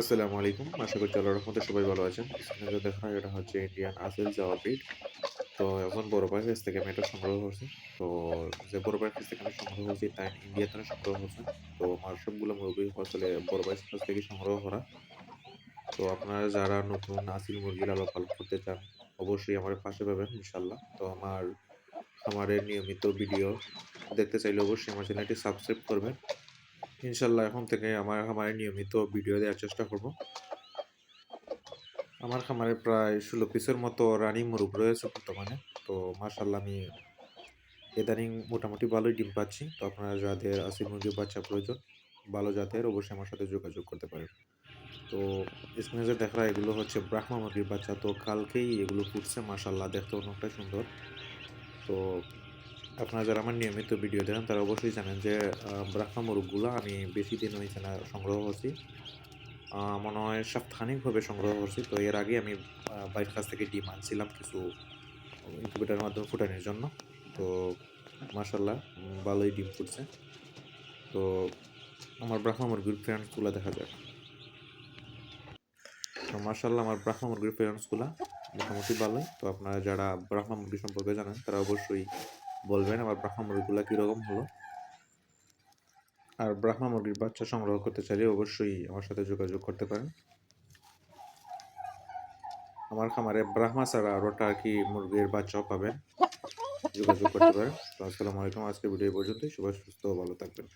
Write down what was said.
আসসালামু আলাইকুম। আশা করছি আল্লাহর রহমতে সবাই ভালো আছেন। স্ক্রিনে দেখা এটা হচ্ছে ইন্ডিয়ান আসল জাওয়া ব্রিড। তো এখন বড় ভাইয়ের কাছ থেকে আমি এটা সংগ্রহ করছি। তো যে বড় ভাইয়ের কাছ থেকে আমি সংগ্রহ করছি তাই ইন্ডিয়া থেকে সংগ্রহ করছি। তো আমার সবগুলো মুরগি আসলে বড় ভাইয়ের কাছ থেকে সংগ্রহ করা। তো আপনারা যারা নতুন আসিল মুরগি লালন পালন করতে চান, অবশ্যই আমার পাশে পাবেন, ইনশাআল্লাহ। তো আমার খামারের নিয়মিত ভিডিও দেখতে চাইলে অবশ্যই আমার চ্যানেলটি সাবস্ক্রাইব করবেন। ইনশাআল্লাহ এখন থেকে আমার খামারে নিয়মিত ভিডিও দেওয়ার চেষ্টা করব। আমার খামারে প্রায় ১৬ পিসের মতো রানিং মুরগ রয়েছে বর্তমানে। তো মার্শাল্লাহ আমি ইদানিং মোটামুটি ভালোই ডিম পাচ্ছি। তো আপনারা যাদের আসিল মুরগির বাচ্চা প্রয়োজন, ভালো জাতের অবশ্যই আমার সাথে যোগাযোগ করতে পারেন। তো স্ক্রিনে যে দেখা এগুলো হচ্ছে ব্রাহ্মা মুরগির বাচ্চা। তো কালকেই এগুলো ফুটছে মার্শাল্লাহ দেখতে অনেকটাই সুন্দর। তো আপনারা যারা আমার নিয়মিত ভিডিও দেখেন, তারা অবশ্যই জানেন যে ব্রাহ্মা মুরগগুলো আমি বেশি দিন হইছে না সংগ্রহ করছি। মনে হয় সাপ্তাহিকভাবে সংগ্রহ করছি। তো এর আগে আমি ভাইয়ের কাছ থেকে ডিম আনছিলাম কিছু ইনকিউবেটরের মাধ্যমে ফুটানোর জন্য। তো মাশাআল্লাহ, উম, ভালোই ডিম ফুটছে। তো আমার ব্রাহ্মা মুরগির ফ্রেন্ডসগুলো দেখা যাক। তো মাশাআল্লাহ, আমার ব্রাহ্মা মুরগির ফ্রেন্ডসগুলা মোটামুটি ভালোই। তো আপনারা যারা ব্রাহ্মা মুরগি সম্পর্কে জানেন, তারা অবশ্যই বলবেন আমার ব্রাহ্মা মুরগিগুলা কীরকম হলো। আর ব্রাহ্মা মুরগির বাচ্চা সংগ্রহ করতে চাইলে অবশ্যই আমার সাথে যোগাযোগ করতে পারেন। আমার খামারে ব্রাহ্মা ছাড়া আরও টার্কি মুরগির বাচ্চাও পাবেন। যোগাযোগ করতে পারেন। তো আসসালামু আলাইকুম। আজকে ভিডিও পর্যন্তই। সবাই সুস্থ ভালো থাকবেন।